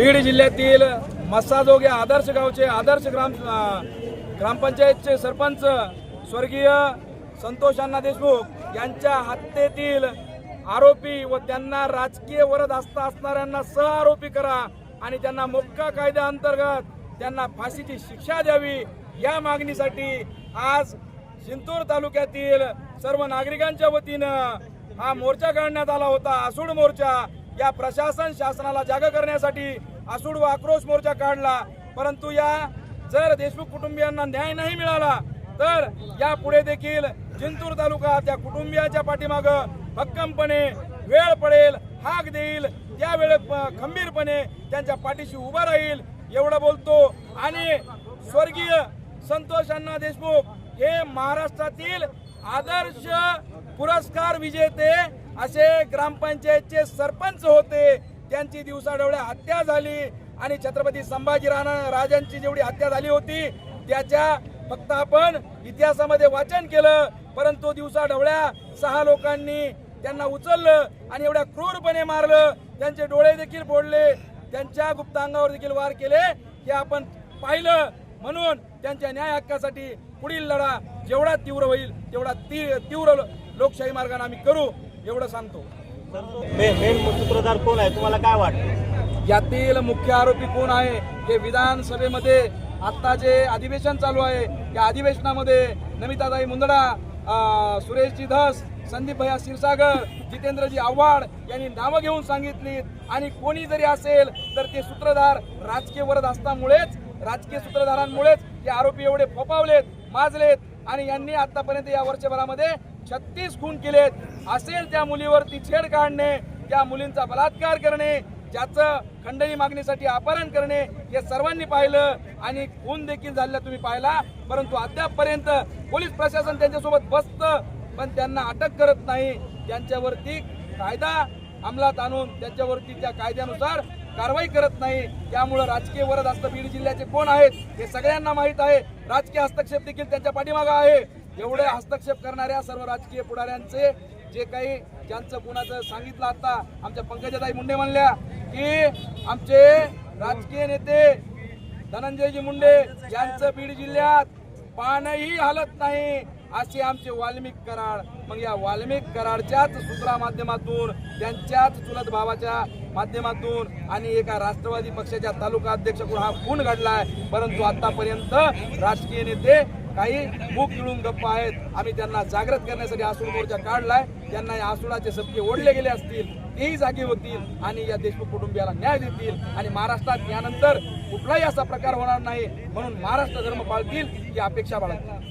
बीड जिल्ह्यातील मस्साजोग या आदर्श गावचे आदर्श ग्राम ग्रामपंचायतचे सरपंच स्वर्गीय संतोष अण्णा देशमुख यांच्या हत्येतील आरोपी व त्यांना राजकीय वरद असता असणाऱ्यांना सहआरोपी करा आणि त्यांना मोक्का कायद्याअंतर्गत त्यांना फाशीची शिक्षा द्यावी या मागणीसाठी आज जिंतूर तालुक्यातील सर्व नागरिकांच्या वतीनं हा मोर्चा काढण्यात आला होता आसूड मोर्चा. या प्रशासन शासनाला जाग करण्यासाठी आसूड व आक्रोश मोर्चा काढला. परंतु या जर देशमुख कुटुंबियांना न्याय नाही मिळाला तर या पुढे देखील जिंतूर तालुका त्या कुटुंबियाच्या पाठीमाग भक्कमपणे वेळ पडेल हाक देईल. त्यावेळे खंबीरपणे त्यांच्या पाठीशी उभा राहील एवढं बोलतो. आणि स्वर्गीय संतोष अण्णा देशमुख हे महाराष्ट्रातील आदर्श पुरस्कार विजेते असे ग्रामपंचायतचे सरपंच होते. त्यांची दिवसाढवळ्या हत्या झाली आणि छत्रपती संभाजी राजांची जेवढी हत्या झाली होती त्याच्या फक्त आपण इतिहासामध्ये वाचन केलं परंतु दिवसाढवळ्या सहा लोकांनी त्यांना उचललं आणि एवढ्या क्रूरपणे मारलं. त्यांचे डोळे देखील फोडले त्यांच्या गुप्तांगावर देखील वार केले. हे आपण पाहिलं म्हणून त्यांच्या न्याय हक्कासाठी पुढील लढा जेवढा तीव्र होईल तेवढा ती तीव्र लोकशाही मार्गाने आम्ही करू एवढं सांगतो. मेन सूत्रधार कोण आहे? तुम्हाला काय वाटतं? यातील मुख्य आरोपी कोण आहे? हे विधानसभेमध्ये आता जे अधिवेशन चालू आहे या अधिवेशनामध्ये नमिताताई मुंदडा सुरेशजी धस संदीप भैया क्षीरसागर जितेंद्रजी आव्हाड यांनी नावं घेऊन सांगितली आणि कोणी जरी असेल तर ते सूत्रधार राजकीय वरद असल्यामुळेच राजकीय सूत्रधारांमुळेच हे आरोपी एवढे फोपावलेत माजलेत. आणि यांनी आतापर्यंत या वर्षभरामध्ये छत्तीस खून केलेत. असेल त्या मुलीवरती छेड काढणे त्या मुलींचा बलात्कार करणे ज्याचं खंडणी मागणीसाठी अपहरण करणे हे सर्वांनी पाहिलं आणि खून देखील झालेला तुम्ही पाहिला. परंतु अद्यापपर्यंत पोलीस प्रशासन त्यांच्यासोबत बसतं पण त्यांना अटक करत नाही. त्यांच्यावरती कायदा अंमलात आणून त्यांच्यावरती त्या कायद्यानुसार कारवाई करत नाही. त्यामुळं राजकीय वरद असतं बीड जिल्ह्याचे कोण आहेत हे सगळ्यांना माहीत आहे. राजकीय हस्तक्षेप देखील त्यांच्या पाठीमागं आहे. एवढे हस्तक्षेप करणाऱ्या सर्व राजकीय पुढाऱ्यांचे जे काही ज्यांचं कुणाचं सांगितलं आता आमच्या पंकजाताई मुंडे म्हणल्या की आमचे राजकीय नेते धनंजयजी मुंडे यांचं बीड जिल्ह्यात पानही हलत नाही असे आमचे वाल्मिक कराड. मग या वाल्मिक कराडच्याच सूत्रा माध्यमातून त्यांच्याच चुलत भावाच्या माध्यमातून आणि एका राष्ट्रवादी पक्षाच्या तालुका अध्यक्षकडून हा खून घडलाय. परंतु आतापर्यंत राजकीय नेते काही मूग गिळून गप्प आहेत. आम्ही त्यांना जागृत करण्यासाठी आसूड मोर्चा काढलाय. त्यांना या आसुडाचे सबके ओढले गेले असतील तेही जागे होतील आणि या देशमुख कुटुंबियाला न्याय देतील. आणि महाराष्ट्रात यानंतर कुठलाही असा प्रकार होणार नाही म्हणून महाराष्ट्र धर्म पाळतील ही अपेक्षा बाळगतील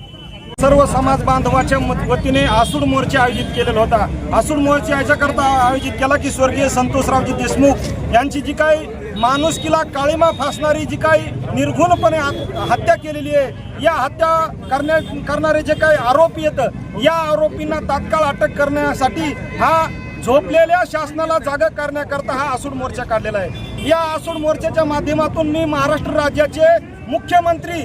सर्व समाज बांधवाच्या वतीने आसूड मोर्चा आयोजित केलेला होता. आसूड मोर्चा याच्याकरता आयोजित केला की स्वर्गीय संतोषरावजी देशमुख यांची जी काही माणुसकीला काळीमा फासणारी जी काही निर्घुणपणे हत्या केलेली आहे या हत्या करण्या करणारे जे काही आरोपी आहेत या आरोपींना तात्काळ अटक करण्यासाठी हा झोपलेल्या शासनाला जागा करण्याकरता हा आसूड मोर्चा काढलेला आहे. या आसूड मोर्चाच्या माध्यमातून मी महाराष्ट्र राज्याचे मुख्यमंत्री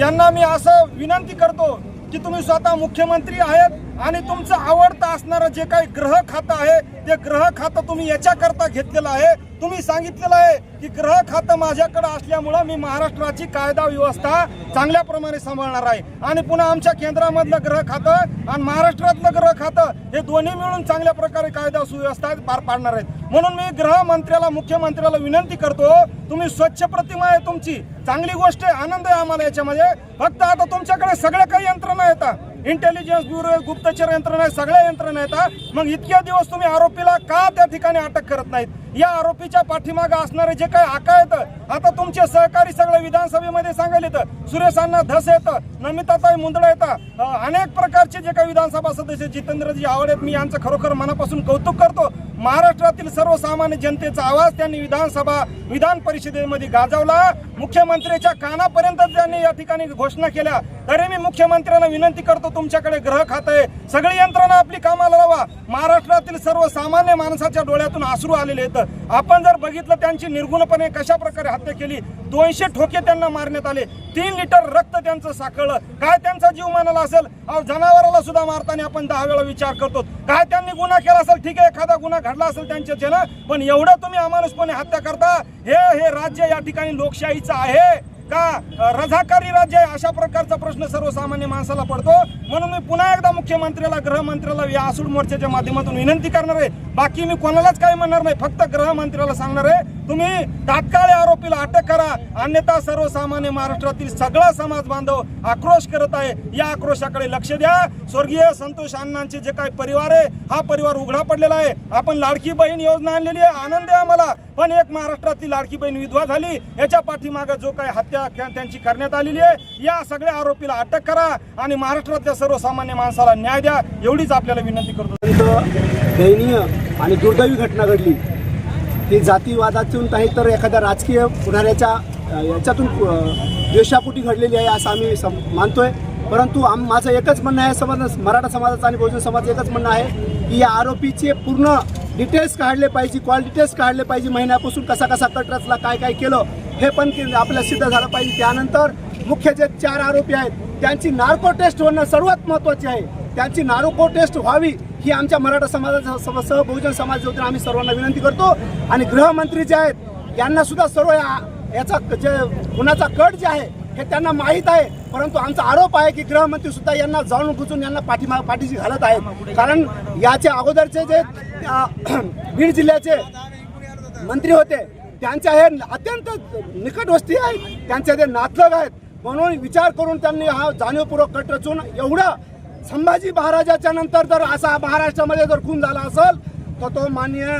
यांना मी असं विनंती करतो की तुम्ही स्वतः मुख्यमंत्री आहेत आणि तुमचं आवडतं असणारं जे काही ग्रह खातं आहे ते ग्रह खातं तुम्ही याच्याकरता घेतलेलं आहे. तुम्ही सांगितलेलं आहे की ग्रह खातं माझ्याकडे असल्यामुळं मी महाराष्ट्राची कायदा व्यवस्था चांगल्या प्रमाणे सांभाळणार आहे. आणि पुन्हा आमच्या केंद्रामधलं ग्रह खातं आणि महाराष्ट्रातलं ग्रह खातं हे दोन्ही मिळून चांगल्या प्रकारे कायदा सुव्यवस्था पार पाडणार आहेत. म्हणून मी गृहमंत्र्याला मुख्यमंत्र्याला विनंती करतो तुम्ही स्वच्छ प्रतिमा आहे तुमची. चांगली गोष्ट आहे आनंद आहे आम्हाला याच्यामध्ये. फक्त आता तुमच्याकडे सगळं काही यंत्रणा येतात इंटेलिजन्स ब्युरो आहे, गुप्तचर यंत्रणा आहे सगळ्या यंत्रणा आहेत मग इतक्या दिवस तुम्ही आरोपीला का त्या ठिकाणी अटक करत नाहीत? या आरोपीच्या पाठीमागे असणारे जे काही आका आहेत आता तुमचे सहकारी सगळे विधानसभेमध्ये सांगायला येतं. सुरेश अण्णा धस येतं नमिताताई मुंदडा येतं अनेक प्रकारचे जे काही विधानसभा सदस्य जितेंद्रजी आवड आहेत मी यांचं खरोखर मनापासून कौतुक करतो. महाराष्ट्रातील सर्वसामान्य जनतेचा आवाज त्यांनी विधानसभा विधान परिषदेमध्ये गाजवला. मुख्यमंत्र्याच्या कानापर्यंत त्यांनी या ठिकाणी घोषणा केल्या. तरी मी मुख्यमंत्र्यांना विनंती करतो तुमच्याकडे ग्रह खात आहे. सगळी यंत्रणा आपली कामाला लावा. महाराष्ट्रातील सर्वसामान्य माणसाच्या डोळ्यातून आसरू आलेले आहेत. आपण जर बघितलं त्यांची निर्गुणपणे कशा प्रकारे हत्या केली दोनशे ठोके त्यांना मारण्यात आले तीन लिटर रक्त त्यांचं साकळलं काय त्यांचा जीव मानाला असेल? अहो जनावराला सुद्धा मारताना आपण दहा वेळा विचार करतो. काय त्यांनी गुन्हा केला असेल? ठीक आहे एखादा गुन्हा घडला असेल त्यांच्या ना? पण एवढं तुम्ही अमानुषपणे हत्या करता हे हे राज्य या ठिकाणी लोकशाहीचं आहे. का रझाकारी राज्य आहे अशा प्रकारचा प्रश्न सर्वसामान्य माणसाला पडतो. म्हणून मी पुन्हा एकदा मुख्यमंत्र्याला गृहमंत्र्याला या आसूड मोर्चाच्या माध्यमातून विनंती करणार आहे. बाकी मी कोणालाच काही म्हणणार नाही फक्त गृहमंत्र्याला सांगणार आहे. तुम्ही तात्काळ आरोपीला अटक करा. अन्यथा सर्वसामान्य महाराष्ट्रातील सगळा समाज बांधव आक्रोश करत आहे. या आक्रोशाकडे लक्ष द्या. स्वर्गीय संतोष अण्णांचे जे काही परिवार आहे हा परिवार उघडा पडलेला आहे. आपण लाडकी बहीण योजना आणलेली आहे. आनंद आहे आम्हाला. पण एक महाराष्ट्रातील लाडकी बहीण विधवा झाली. याच्या पाठीमागे जो काही हत्या त्यांची करण्यात आलेली आहे. या सगळ्या आरोपीला अटक करा आणि महाराष्ट्रातल्या सर्वसामान्य माणसाला न्याय द्या एवढीच आपल्याला विनंती करतो. दयनीय आणि दुर्दैवी घटना घडली. ही जातीवादातून नाही तर एखाद्या राजकीय पुढाऱ्याच्या याच्यातून द्वेषापोटी घडलेली आहे असं आम्ही सम मानतोय. परंतु आम माझं एकच म्हणणं आहे समाज मराठा समाजाचं आणि बहुजन समाज एकच म्हणणं आहे की या आरोपीचे पूर्ण डिटेल्स काढले पाहिजे कॉल डिटेल्स काढले पाहिजे महिन्यापासून कसा कसा कट रचला काय काय केलं हे पण आपल्या आपल्याला सिद्ध झालं पाहिजे. त्यानंतर मुख्य जे चार आरोपी आहेत त्यांची नार्को टेस्ट होणं सर्वात महत्त्वाची आहे. त्यांची नार्को टेस्ट व्हावी ही आमच्या मराठा समाजाचा सह बहुजन समाज वतीने आम्ही सर्वांना विनंती करतो. आणि गृहमंत्री जे आहेत यांना सुद्धा सर्व या- याचा जे गुन्ह्याचा कट जे आहे हे त्यांना माहीत आहे. परंतु आमचा आरोप आहे की गृहमंत्री सुद्धा यांना जाणून घुसून यांना पाठीमा पाठीशी घालत आहेत. कारण याच्या अगोदरचे जे बीड जिल्ह्याचे मंत्री होते त्यांच्या हे अत्यंत निकटवस्ती आहेत त्यांचे ते नातलग आहेत. म्हणून विचार करून त्यांनी हा जाणीवपूर्वक कट रचून एवढा संभाजी महाराजाच्या नंतर जर असा महाराष्ट्रामध्ये जर खून झाला असेल तर तो माननीय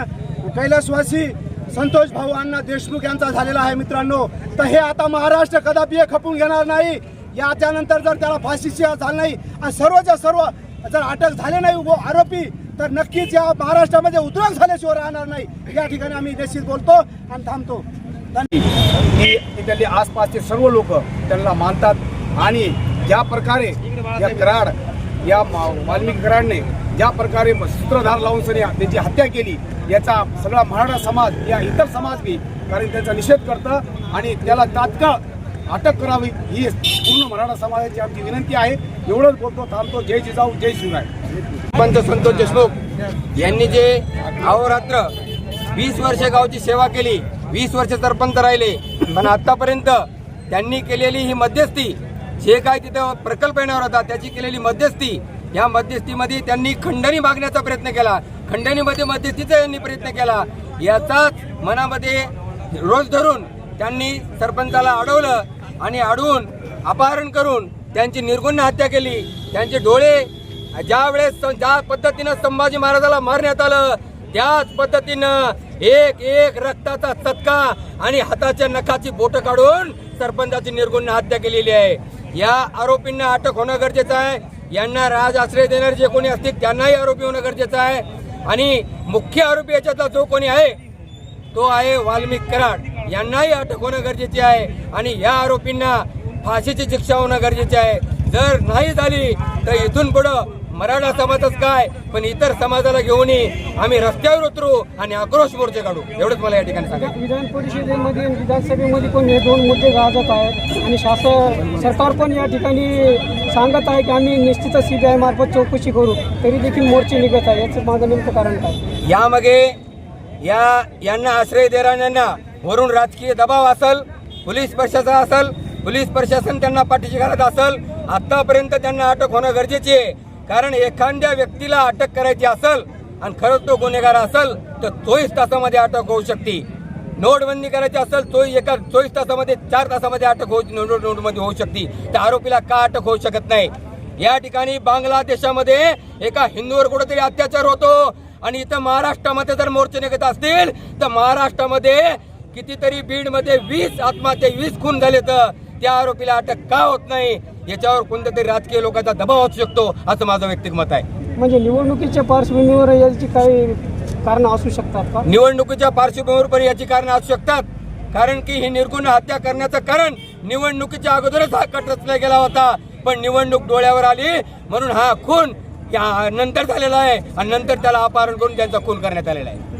कैलासवासी संतोष भाऊ अण्णा देशमुख यांचा झालेला आहे मित्रांनो. तर हे आता महाराष्ट्र कदापि हे खपून घेणार नाही. याच्यानंतर जर त्याला फाशीची झाली नाही आणि सर्वच्या सर्व जर अटक झाले नाही व आरोपी तर नक्कीच या महाराष्ट्रामध्ये उद्रेक झाल्याशिवाय राहणार नाही. या ठिकाणी आम्ही निश्चित बोलतो आणि थांबतो. त्यांनी की तिथले आसपासचे सर्व लोक त्यांना मानतात आणि ज्या प्रकारे या कराड या मा- वाल्मिकी कराडने ज्या प्रकारे सूत्रधार लावून सनी त्याची हत्या केली याचा सगळा मराठा समाज या इतर समाज बी कारण त्याचा निषेध करतं आणि त्याला तात्काळ अटक करावी ही पूर्ण मराठा समाजाची आमची विनंती आहे. एवढंच बोलतो थांबतो. जय जिजाऊ जय शिवराय. पंत संतोष देशमुख यांनी जे अहोरात्र वीस वर्ष गावची सेवा केली वीस वर्ष सरपंच राहिले पण आतापर्यंत त्यांनी केलेली ही मध्यस्थी जे काय तिथं प्रकल्प येणार होता त्याची केलेली मध्यस्थी या मध्यस्थीमध्ये त्यांनी खंडणी मागण्याचा प्रयत्न केला. खंडणीमध्ये मध्यस्थीचा यांनी प्रयत्न केला. याचाच मनामध्ये रोज धरून त्यांनी सरपंचाला अडवलं आणि अडवून अपहरण करून त्यांची निर्गुण हत्या केली. त्यांचे डोळे ज्या वेळेस ज्या पद्धतीनं संभाजी महाराजाला मारण्यात आलं त्याच पद्धतीनं एक एक रक्ताचा चटका आणि हाताच्या नखाची बोट काढून सरपंचाची निर्गुण हत्या केलेली आहे. या आरोपींना अटक होणं गरजेचं आहे. यांना राज आश्रय देणारे जे कोणी असतील त्यांनाही आरोपी होणं गरजेचं आहे. आणि मुख्य आरोपी याच्यातला जो कोणी आहे तो आहे वाल्मिक कराड. यांनाही अटक होणं गरजेचे आहे आणि या आरोपींना फाशीची शिक्षा होणं गरजेचे आहे. जर नाही झाली तर इथून पुढं मराठा समाजच काय पण इतर समाजाला घेऊनही आम्ही रस्त्यावर उतरू आणि आक्रोश मोर्चे काढू. एवढंच मला या ठिकाणी सांगायचं विधान परिषदेमध्ये विधानसभेमध्ये पण हे दोन मुद्दे गाजत आहेत आणि शासन सरकार पण या ठिकाणी सांगत आहे की आम्ही निश्चितच सीबीआय मार्फत चौकशी करू तरी देखील मोर्चे निघत आहे. याचं मागं नेमकं कारण काय? यामागे या यांना आश्रय देणाऱ्यांना वरून राजकीय दबाव असल पोलीस प्रशासन असल पोलीस प्रशासन त्यांना पाठीशी घालत असल आतापर्यंत त्यांना अटक होणं गरजेचे आहे. कारण एखाद्या व्यक्तीला अटक करायची असल आणि खरंच तो गुन्हेगार असल तर चोवीस तासामध्ये अटक होऊ शकते. नोटबंदी करायची असेल तो एका चोवीस तासामध्ये चार तासामध्ये अटक होऊ नोट नोटमध्ये होऊ शकते. त्या आरोपीला का अटक होऊ शकत नाही? या ठिकाणी बांगलादेशामध्ये एका हिंदूवर कुठेतरी अत्याचार होतो आणि इथं महाराष्ट्रामध्ये जर मोर्चे निघत असतील तर महाराष्ट्रामध्ये कितीतरी बीडमध्ये वीस आत्महत्या वीस खून झाले तर त्या आरोपीला अटक का होत नाही याच्यावर कोणत्या तरी राजकीय लोकांचा दबाव असू शकतो असं माझं वैयक्तिक मत आहे. म्हणजे निवडणुकीच्या पार्श्वभूमीवर याची काही कारण असू शकतात का? निवडणुकीच्या पार्श्वभूमीवर पण याची कारण असू शकतात कारण की ही निर्गुण हत्या करण्याचं कारण निवडणुकीच्या अगोदरच हा कट रचला गेला होता. पण निवडणूक डोळ्यावर आली म्हणून हा खून या नंतर झालेला आहे आणि नंतर त्याला अपहरण करून त्यांचा खून करण्यात आलेला आहे.